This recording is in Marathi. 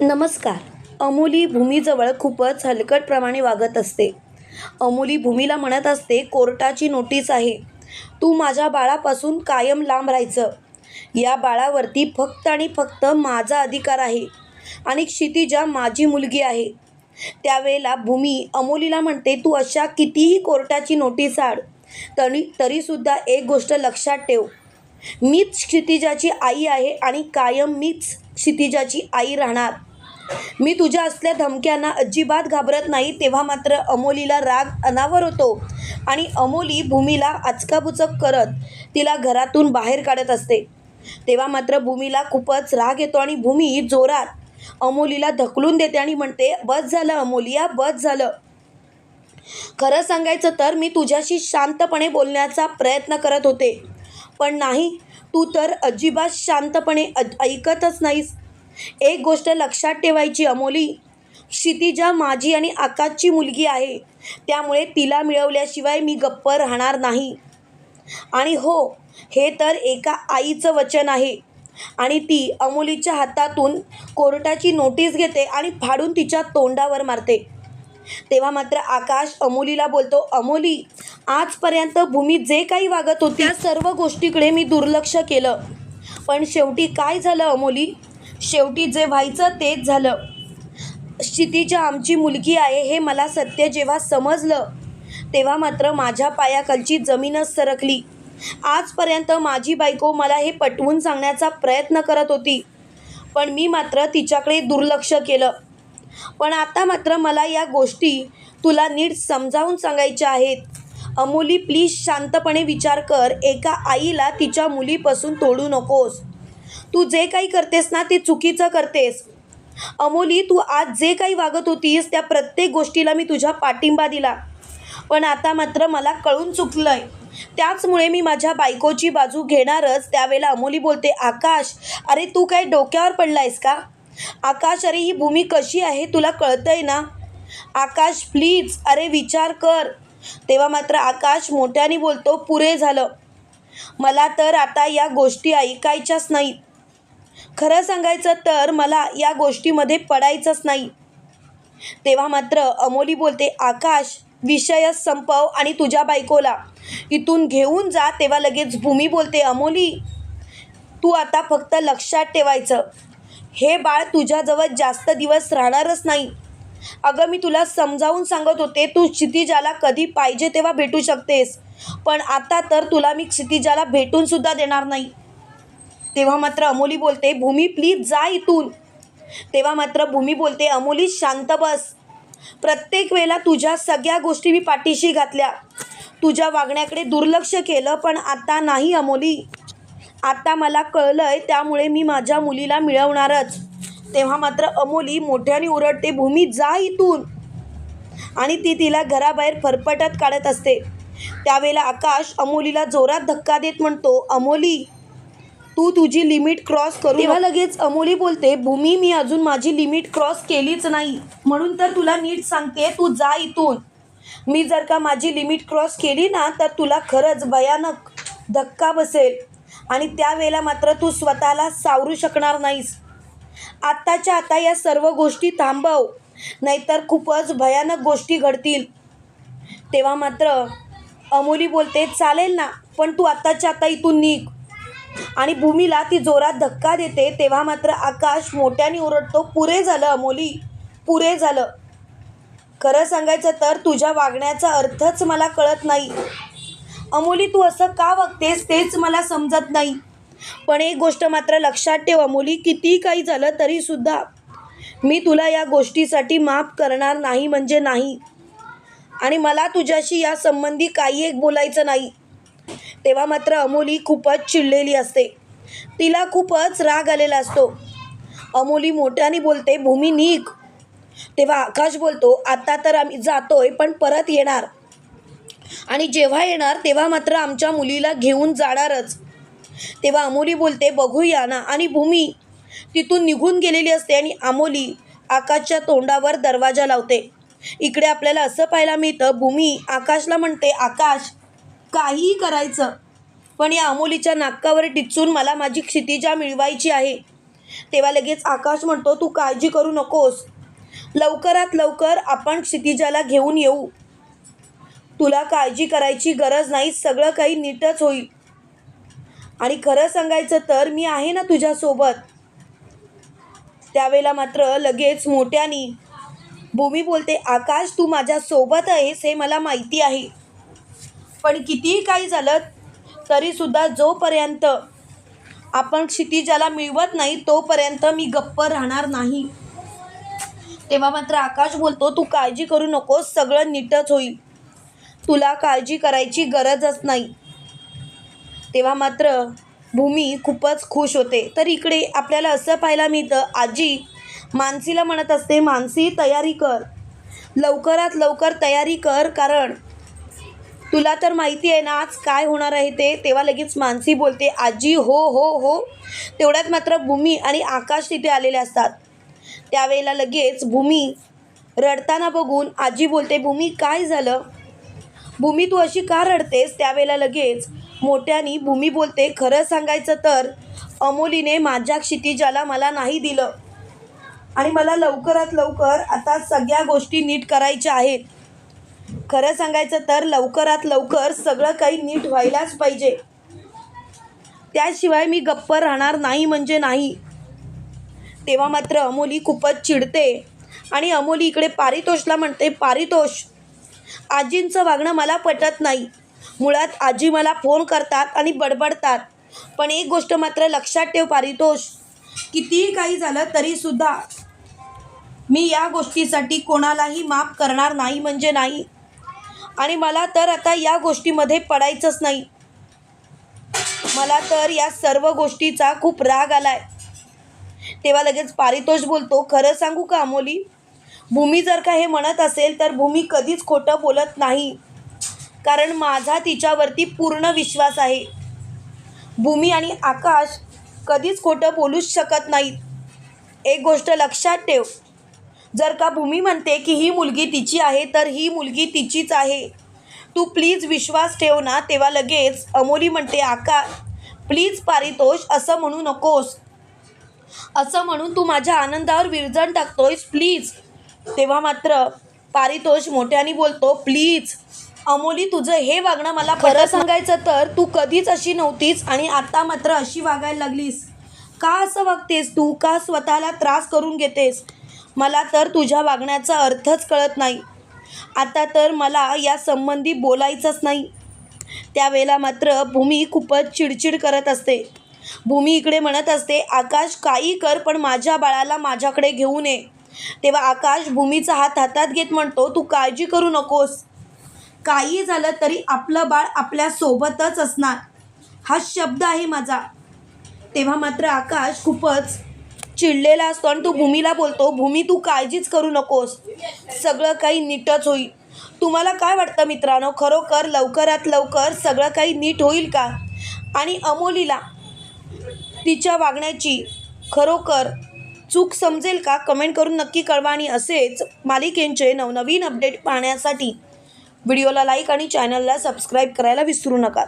नमस्कार. अमोली भूमीजवळ खूपच हलकटप्रमाणे वागत असते. अमोली भूमीला म्हणत असते कोर्टाची नोटीस आहे. तू माझ्या बाळापासून कायम लांब राहायचं. या बाळावरती फक्त आणि फक्त माझा अधिकार आहे आणि क्षितिजा माझी मुलगी आहे त्यावेळेला भूमी अमोलीला म्हणते तू अशा कितीही कोर्टाची नोटीस आड तरी तरीसुद्धा एक गोष्ट लक्षात ठेव. मीच क्षितिजाची आई आहे आणि कायम मीच क्षितिजाची आई राहणार. मी तुझ्या असल्या धमक्यांना अजिबात घाबरत नाही तेव्हा मात्र अमोलीला राग अनावर होतो आणि अमोली भूमीला आचकाबुचक करत तिला घरातून बाहेर काढत असते. तेव्हा मात्र भूमीला खूपच राग येतो आणि भूमी जोरात अमोलीला धकलून देते आणि म्हणते बस झालं अमोलिया बस झालं. खरं सांगायचं तर मी तुझ्याशी शांतपणे बोलण्याचा प्रयत्न करत होते. पण नाही तू तर अजिबात शांतपणे ऐकतच नाहीस. एक गोष्ट लक्षात ठेवायची अमोली. क्षितिजा माझी आणि आकाशची मुलगी आहे. त्यामुळे तिला मिळवल्याशिवाय मी गप्प राहणार नाही. आणि हो हे तर एका आईचं वचन आहे. आणि ती अमोलीच्या हातातून कोर्टाची नोटीस घेते आणि फाडून तिच्या तोंडावर मारते. तेव्हा मात्र आकाश अमोलीला बोलतो अमोली आजपर्यंत भूमी जे काही वागत होती त्या सर्व गोष्टीकडे मी दुर्लक्ष केलं. पण शेवटी काय झालं अमोली? शेवटी जे व्हायचं तेच झालं. क्षितिजा आमची मुलगी आहे हे मला सत्य जेव्हा समजलं तेव्हा मात्र माझ्या पायाखालची जमीनच सरकली. आजपर्यंत माझी बायको मला हे पटवून सांगण्याचा प्रयत्न करत होती पण मी मात्र तिच्याकडे दुर्लक्ष केलं. पण आता मात्र मला या गोष्टी तुला नीट समजावून सांगायच्या आहेत. अमोली प्लीज शांतपणे विचार कर एका आईला तिच्या मुलीपासून तोडू नकोस. तू जे काही करतेस ना ते चुकीचं करतेस. अमोली तू आज जे काही वागत होतीस त्या प्रत्येक गोष्टीला मी तुझ्या पाठिंबा दिला. पण आता मात्र मला कळून चुकलं आहे त्याचमुळे मी माझ्या बायकोची बाजू घेणारच. त्यावेळेला अमोली बोलते आकाश अरे तू काय डोक्यावर पडलायस का? आकाश अरे ही भूमी कशी आहे तुला कळतंय ना? आकाश प्लीज अरे विचार कर. तेव्हा मात्र आकाश मोठ्याने बोलतो पुरे झालं. मला तर आता या गोष्टी ऐकायच्याच नाहीत. खरं सांगायचं तर मला या गोष्टीमध्ये पडायचंच नाही. तेव्हा मात्र अमोली बोलते आकाश विषय संपव आणि तुझ्या बायकोला. इथून घेऊन जा. तेव्हा लगेच भूमी बोलते अमोली तू आता फक्त लक्षात ठेवायचं. हे बाळ तुझ्याजवळ जास्त दिवस राहणारच नाही. अगं मी तुला समजावून सांगत होते तू क्षितिजाला कधी पाहिजे तेव्हा भेटू शकतेस. पण आता तर तुला मी क्षितिजाला भेटूनसुद्धा देणार नाही. तेव्हा मात्र अमोली बोलते भूमी प्लीज जा इथून. तेव्हा मात्र भूमी बोलते अमोली शांत बस. प्रत्येक वेळेला तुझ्या सगळ्या गोष्टी मी पाठीशी घातल्या. तुझ्या वागण्याकडे दुर्लक्ष केलं पण आता नाही अमोली. आता मला कळलंय त्यामुळे मी माझ्या मुलीला मिळवणारच. तेव्हा मात्र अमोली मोठ्याने ओरडते भूमी जा इथून. आणि ती तिला घराबाहेर फरफटत काढत असते. त्यावेळेला आकाश अमोलीला जोरात धक्का देत म्हणतो अमोली तू तुझी लिमिट क्रॉस करू तेव्हा लगेच अमोली बोलते भूमी मी अजून माझी लिमिट क्रॉस केलीच नाही. म्हणून तर तुला नीट सांगते तू जा इथून. मी जर का माझी लिमिट क्रॉस केली ना तर तुला खरंच भयानक धक्का बसेल. आणि त्यावेळेला मात्र तू स्वतःला सावरू शकणार नाहीस. आत्ताच्या आता या सर्व गोष्टी थांबव नाहीतर खूपच भयानक गोष्टी घडतील. तेव्हा मात्र अमोली बोलते चालेल ना पण तू आत्ताच्या आता इथून निघ. आणि भूमीला ती जोरात धक्का देते तेव्हा मात्र आकाश मोठ्याने ओरडतो पुरे झालं अमोली पुरे झालं. खरं सांगायचं तर तुझ्या वागण्याचा अर्थच मला कळत नाही. अमोली तू असं का वागतेस तेच मला समजत नाही. पण एक गोष्ट मात्र लक्षात ठेव अमोली किती काही झालं तरीसुद्धा मी तुला या गोष्टीसाठी माफ करणार नाही म्हणजे नाही. आणि मला तुझ्याशी या संबंधी काही एक बोलायचं नाही. तेव्हा मात्र अमोली खूपच चिडलेली असते. तिला खूपच राग आलेला असतो. अमोली मोठ्याने बोलते भूमी निघ. तेव्हा आकाश बोलतो आता तर आम्ही जातोय पण परत येणार. आणि जेव्हा येणार तेव्हा मात्र आमच्या मुलीला घेऊन जाणारच. तेव्हा अमोली बोलते बघूया ना. आणि भूमी तिथून निघून गेलेली असते आणि अमोली आकाशच्या तोंडावर दरवाजा लावते. इकडे आपल्याला असं पाहायला मिळतं भूमी आकाशला म्हणते आकाश काहीही करायचं. पण या अमोलीच्या नाकावर टिचून मला माझी क्षितिजा मिळवायची आहे. तेव्हा लगेच आकाश म्हणतो तू काळजी करू नकोस. लवकरात लवकर आपण क्षितिजाला घेऊन येऊ. तुला काळजी करायची गरज नाही सगळं काही नीटच होईल. आणि खरं सांगायचं तर मी आहे ना तुझ्यासोबत. त्यावेळेला मात्र लगेच मोठ्यानी भूमी बोलते आकाश तू माझ्यासोबत आहेस हे मला माहिती आहे. पण कितीही काही झालं तरीसुद्धा जोपर्यंत आपण क्षितिजाला मिळवत नाही तोपर्यंत मी गप्प राहणार नाही. तेव्हा मात्र आकाश बोलतो तू काळजी करू नकोस सगळं नीटच होईल. तुला काळजी करायची गरजच नाही. तेव्हा मात्र भूमी खूपच खुश होते. तर इकडे आपल्याला असं पाहायला मिळतं आजी मानसीला म्हणत असते मानसी तयारी कर. लवकरात लवकर तयारी कर कारण तुला तर माहिती आहे ना आज काय होणार आहे ते? तेव्हा लगेच मानसी बोलते आजी हो हो हो. तेवढ्यात मात्र भूमी आणि आकाश तिथे आलेले असतात. त्यावेळेला लगेच भूमी रडताना बघून आजी बोलते भूमी काय झालं? भूमी तू अशी का रडतेस? त्यावेळेला लगेच मोठ्यानी भूमी बोलते खरं सांगायचं तर अमोलीने माझ्या क्षितिजाला मला नाही दिलं आणि मला लवकरात लवकर आता सगळ्या गोष्टी नीट करायच्या आहेत. खरं सांगायचं तर लवकरात लवकर सगळं काही नीट व्हायलाच पाहिजे. त्याशिवाय मी गप्प राहणार नाही म्हणजे नाही. तेव्हा मात्र अमोली खूपच चिडते आणि अमोली इकडे पारितोषला म्हणते पारितोष आजींचं वागणं मला पटत नाही. मुळात आजी मला फोन करतात आणि बडबडतात. पण एक गोष्ट मात्र लक्षात ठेव पारितोष कितीही काही झालं तरीसुद्धा मी या गोष्टीसाठी कोणालाही माफ करणार नाही म्हणजे नाही. आणि मला तर आता या गोष्टीमध्ये पडायचंच नाही. मला तर या सर्व गोष्टीचा खूप राग आलाय. तेव्हा लगेच पारितोष बोलतो खरं सांगू का अमोली? भूमी जर का हे म्हणत असेल तर भूमी कधीच खोटं बोलत नाही. कारण माझा तिच्यावरती पूर्ण विश्वास आहे. भूमी आणि आकाश कधीच खोटं बोलूच शकत नाहीत. एक गोष्ट लक्षात ठेव जर का भूमी म्हणते की ही मुलगी तिची आहे तर ही मुलगी तिचीच आहे. तू प्लीज विश्वास ठेव ना तेव्हा लगेच अमोली म्हणते आका प्लीज पारितोष असं म्हणू नकोस. असं म्हणून तू माझ्या आनंदावर विरजण टाकतोयस प्लीज तेव्हा मात्र पारितोष मोठ्याने बोलतो प्लीज अमोली तुझं हे वागणं मला खरं सांगायचं तर तू कधीच अशी नव्हतीस आणि आता मात्र अशी वागायला लागलीस. का असं वागतेस तू? का स्वतःला त्रास करून घेतेस? मला तर तुझ्या वागण्याचा अर्थच कळत नाही. आता तर मला या संबंधी बोलायचंच नाही. त्यावेळेला मात्र भूमी खूपच चिडचिड करत असते. भूमी इकडे म्हणत असते आकाश काही कर पण माझ्या बाळाला माझ्याकडे घेऊन ये तेव्हा आकाश भूमीचा हात हातात घेत म्हणतो तू काळजी करू नकोस. काही झालं तरी आपलं बाळ आपल्या सोबतच असणार. हा शब्द आहे माझा तेव्हा मात्र आकाश खूपच चिडलेला असतो आणि तू भूमीला बोलतो भूमी तू काळजीच करू नकोस. सगळं काही नीटच होईल. तुम्हाला काय वाटतं मित्रांनो? खरोखर लवकरात लवकर सगळं काही नीट होईल का? आणि अमोलीला तिच्या वागण्याची खरोखर चूक समजेल का? कमेंट करून नक्की कळवा आणि असेच मालिकेंचे नवनवीन अपडेट पाहण्यासाठी व्हिडिओला लाईक आणि चॅनलला सबस्क्राईब करायला विसरू नका.